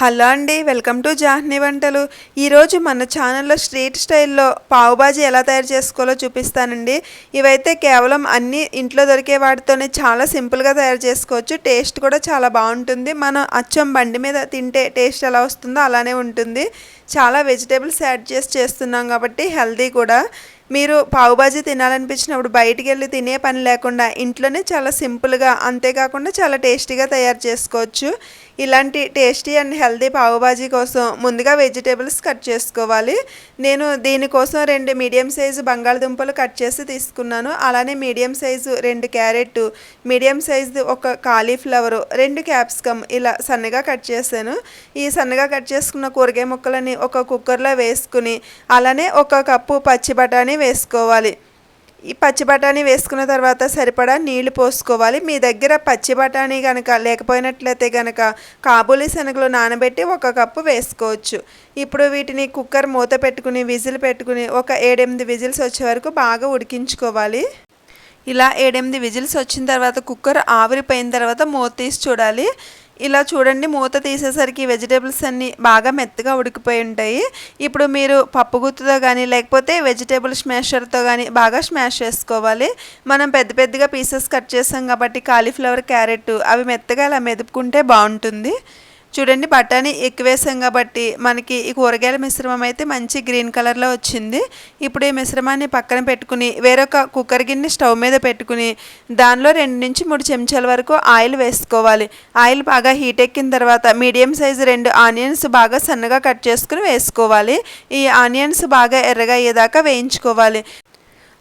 Hello అండి welcome to జాహ్నీ వంటలు. ఈరోజు మన ఛానల్లో స్ట్రీట్ స్టైల్లో పావుబాజీ ఎలా తయారు చేసుకోవాలో చూపిస్తానండి. ఇవైతే కేవలం అన్ని ఇంట్లో దొరికే వాటితోనే చాలా సింపుల్గా తయారు చేసుకోవచ్చు. టేస్ట్ కూడా చాలా బాగుంటుంది. మనం అచ్చం బండి మీద తింటే టేస్ట్ ఎలా వస్తుందో అలానే ఉంటుంది. చాలా వెజిటేబుల్స్ యాడ్ చేసి చేస్తున్నాం కాబట్టి హెల్దీ కూడా. మీరు పావుబాజీ తినాలనిపించినప్పుడు బయటికి వెళ్ళి తినే పని లేకుండా ఇంట్లోనే చాలా సింపుల్గా అంతేకాకుండా చాలా టేస్టీగా తయారు చేసుకోవచ్చు. ఇలాంటి టేస్టీ అండ్ హెల్దీ పావుబాజీ కోసం ముందుగా వెజిటేబుల్స్ కట్ చేసుకోవాలి. నేను దీనికోసం రెండు మీడియం సైజు బంగాళదుంపలు కట్ చేసి తీసుకున్నాను. అలానే మీడియం సైజు రెండు క్యారెట్ మీడియం సైజు ఒక కాలీఫ్లవరు రెండు క్యాప్సికమ్ ఇలా సన్నగా కట్ చేశాను. ఈ సన్నగా కట్ చేసుకున్న కూరగాయ ముక్కలని ఒక కుక్కర్లో వేసుకుని అలానే ఒక కప్పు పచ్చి బఠానీ వేసుకోవాలి. ఈ పచ్చి బఠానీ వేసుకున్న తర్వాత సరిపడా నీళ్ళు పోసుకోవాలి. మీ దగ్గర పచ్చి బఠానీ కనుక లేకపోయినట్లయితే కనుక కాబూలీ శనగలు నానబెట్టి ఒక కప్పు వేసుకోవచ్చు. ఇప్పుడు వీటిని కుక్కర్ మూత పెట్టుకుని విజిల్ పెట్టుకుని ఒక ఏడెనిమిది విజిల్స్ వచ్చే వరకు బాగా ఉడికించుకోవాలి. ఇలా ఏడెనిమిది విజిల్స్ వచ్చిన తర్వాత కుక్కర్ ఆవిరిపోయిన తర్వాత మూత తీసి చూడాలి. ఇలా చూడండి మూత తీసేసరికి వెజిటేబుల్స్ అన్నీ బాగా మెత్తగా ఉడికిపోయి ఉంటాయి. ఇప్పుడు మీరు పప్పు గుత్తుతో కానీ లేకపోతే వెజిటేబుల్ స్మాషర్తో కానీ బాగా స్మాష్ చేసుకోవాలి. మనం పెద్ద పెద్దగా పీసెస్ కట్ చేసాం కాబట్టి కాలీఫ్లవర్ క్యారెట్ అవి మెత్తగా అలా మెదుపుకుంటే బాగుంటుంది. చూడండి బఠానీ ఎక్కువ వేసాం కాబట్టి మనకి ఈ కూరగాయల మిశ్రమం అయితే మంచి గ్రీన్ కలర్లో వచ్చింది. ఇప్పుడు ఈ మిశ్రమాన్ని పక్కన పెట్టుకుని వేరొక కుక్కర్ గిన్నె స్టవ్ మీద పెట్టుకుని దానిలో రెండు నుంచి మూడు చెంచాల వరకు ఆయిల్ వేసుకోవాలి. ఆయిల్ బాగా హీట్ ఎక్కిన తర్వాత మీడియం సైజు రెండు ఆనియన్స్ బాగా సన్నగా కట్ చేసుకుని వేసుకోవాలి. ఈ ఆనియన్స్ బాగా ఎర్రగా అయ్యేదాకా వేయించుకోవాలి.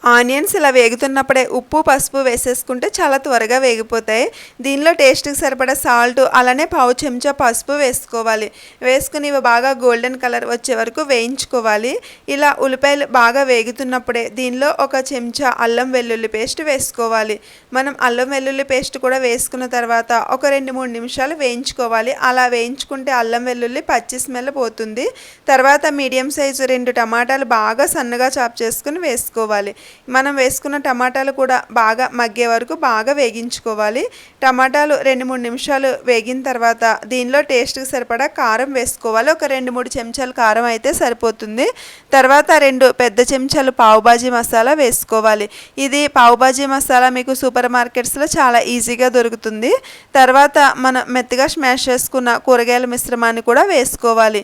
ఆనియన్స్ ఇలా వేగుతున్నప్పుడే ఉప్పు పసుపు వేసేసుకుంటే చాలా త్వరగా వేగిపోతాయి. దీనిలో టేస్ట్కి సరిపడా సాల్ట్ అలానే పావు చెంచా పసుపు వేసుకోవాలి. వేసుకుని ఇవి బాగా గోల్డెన్ కలర్ వచ్చే వరకు వేయించుకోవాలి. ఇలా ఉల్లిపాయలు బాగా వేగుతున్నప్పుడే దీనిలో ఒక చెంచా అల్లం వెల్లుల్లి పేస్ట్ వేసుకోవాలి. మనం అల్లం వెల్లుల్లి పేస్ట్ కూడా వేసుకున్న తర్వాత ఒక రెండు మూడు నిమిషాలు వేయించుకోవాలి. అలా వేయించుకుంటే అల్లం వెల్లుల్లి పచ్చి స్మెల్ పోతుంది. తర్వాత మీడియం సైజు రెండు టమాటాలు బాగా సన్నగా చాప్ చేసుకుని వేసుకోవాలి. మనం వేసుకున్న టమాటాలు కూడా బాగా మగ్గే వరకు బాగా వేగించుకోవాలి. టమాటాలు రెండు మూడు నిమిషాలు వేగిన తర్వాత దీనిలో టేస్ట్కి సరిపడా కారం వేసుకోవాలి. ఒక రెండు మూడు చెంచాలు కారం అయితే సరిపోతుంది. తర్వాత రెండు పెద్ద చెంచాలు పావుబాజీ మసాలా వేసుకోవాలి. ఇది పావుబాజీ మసాలా మీకు సూపర్ మార్కెట్స్లో చాలా ఈజీగా దొరుకుతుంది. తర్వాత మనం మెత్తగా స్మాష్ చేసుకున్న కూరగాయల మిశ్రమాన్ని కూడా వేసుకోవాలి.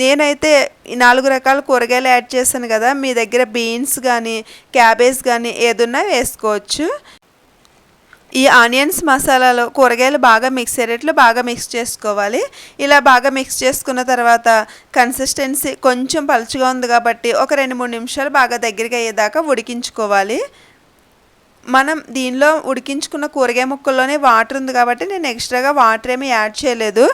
నేనైతే ఈ నాలుగు రకాల కూరగాయలు యాడ్ చేశాను కదా మీ దగ్గర బీన్స్ కానీ క్యాబేజ్ కానీ ఏదున్నా వేసుకోవచ్చు. ఈ ఆనియన్స్ మసాలాలో కూరగాయలు బాగా మిక్స్ అయ్యేట్లు బాగా మిక్స్ చేసుకోవాలి. ఇలా బాగా మిక్స్ చేసుకున్న తర్వాత కన్సిస్టెన్సీ కొంచెం పలుచగా ఉంది కాబట్టి ఒక రెండు మూడు నిమిషాలు బాగా దగ్గరికి అయ్యేదాకా ఉడికించుకోవాలి. మనం దీనిలో ఉడికించుకున్న కూరగాయ ముక్కల్లోనే వాటర్ ఉంది కాబట్టి నేను ఎక్స్ట్రాగా వాటర్ ఏమీ యాడ్ చేయలేదు.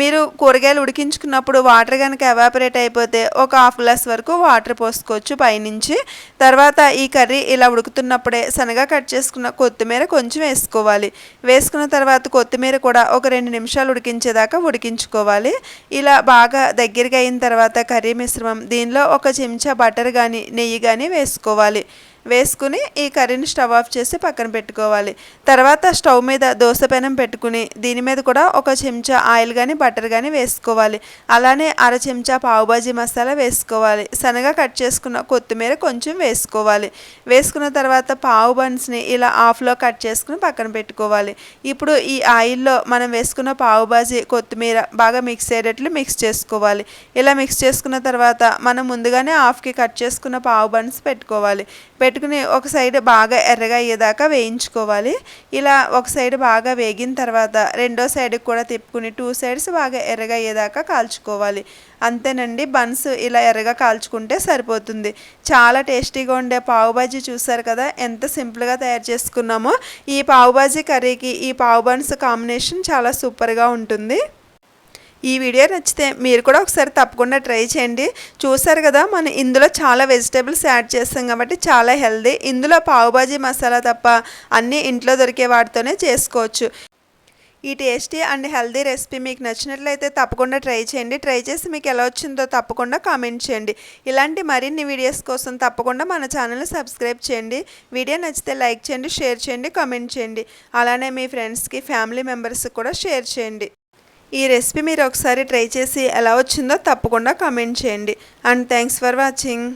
మీరు కూరగాయలు ఉడికించుకున్నప్పుడు వాటర్ కనుక ఎవాపరేట్ అయిపోతే ఒక హాఫ్ గ్లాస్ వరకు వాటర్ పోసుకోవచ్చు పైనుంచి. తర్వాత ఈ కర్రీ ఇలా ఉడుకుతున్నప్పుడే శనగ కట్ చేసుకున్న కొత్తిమీర కొంచెం వేసుకోవాలి. వేసుకున్న తర్వాత కొత్తిమీర కూడా ఒక రెండు నిమిషాలు ఉడికించేదాకా ఉడికించుకోవాలి. ఇలా బాగా దగ్గరగా అయిన తర్వాత కర్రీ మిశ్రమం దీనిలో ఒక చెంచా బటర్ కానీ నెయ్యి కానీ వేసుకోవాలి. వేసుకుని ఈ కర్రీని స్టవ్ ఆఫ్ చేసి పక్కన పెట్టుకోవాలి. తర్వాత స్టవ్ మీద దోశ పెనం పెట్టుకుని దీని మీద కూడా ఒక చెంచా ఆయిల్ కానీ బటర్ కానీ వేసుకోవాలి. అలానే అర చెంచా పావుబాజీ మసాలా వేసుకోవాలి. సన్నగా కట్ చేసుకున్న కొత్తిమీర కొంచెం వేసుకోవాలి. వేసుకున్న తర్వాత పావు బన్స్ని ఇలా ఆఫ్లో కట్ చేసుకుని పక్కన పెట్టుకోవాలి. ఇప్పుడు ఈ ఆయిల్లో మనం వేసుకున్న పావుబాజీ కొత్తిమీర బాగా మిక్స్ అయ్యేటట్లు మిక్స్ చేసుకోవాలి. ఇలా మిక్స్ చేసుకున్న తర్వాత మనం ముందుగానే హాఫ్కి కట్ చేసుకున్న పావు బన్స్ పెట్టుకోవాలి. పెట్టుకుని ఒక సైడ్ బాగా ఎర్రగా అయ్యేదాకా వేయించుకోవాలి. ఇలా ఒక సైడ్ బాగా వేగిన తర్వాత రెండో సైడ్కి కూడా తిప్పుకుని టూ సైడ్స్ బాగా ఎర్రగా అయ్యేదాకా కాల్చుకోవాలి. అంతేనండి బన్స్ ఇలా ఎర్రగా కాల్చుకుంటే సరిపోతుంది. చాలా టేస్టీగా ఉండే పావుబాజీ చూసారు కదా ఎంత సింపుల్గా తయారు చేసుకున్నామో. ఈ పావుబాజీ కర్రీకి ఈ పావు బన్స్ కాంబినేషన్ చాలా సూపర్గా ఉంటుంది. ఈ వీడియో నచ్చితే మీరు కూడా ఒకసారి తప్పకుండా ట్రై చేయండి. చూసారు కదా మనం ఇందులో చాలా వెజిటేబుల్స్ యాడ్ చేస్తాం కాబట్టి చాలా హెల్దీ. ఇందులో పావుబాజీ మసాలా తప్ప అన్నీ ఇంట్లో దొరికే వాటితోనే చేసుకోవచ్చు. ఈ టేస్టీ అండ్ హెల్దీ రెసిపీ మీకు నచ్చినట్లయితే తప్పకుండా ట్రై చేయండి. ట్రై చేసి మీకు ఎలా వచ్చిందో తప్పకుండా కామెంట్ చేయండి. ఇలాంటి మరిన్ని వీడియోస్ కోసం తప్పకుండా మన ఛానల్ని సబ్స్క్రైబ్ చేయండి. వీడియో నచ్చితే లైక్ చేయండి షేర్ చేయండి కామెంట్ చేయండి. అలానే మీ ఫ్రెండ్స్కి ఫ్యామిలీ మెంబర్స్కి కూడా షేర్ చేయండి. ఈ రెసిపీ మీరు ఒకసారి ట్రై చేసి ఎలా వచ్చిందో తప్పకుండా కామెంట్ చేయండి. And thanks for watching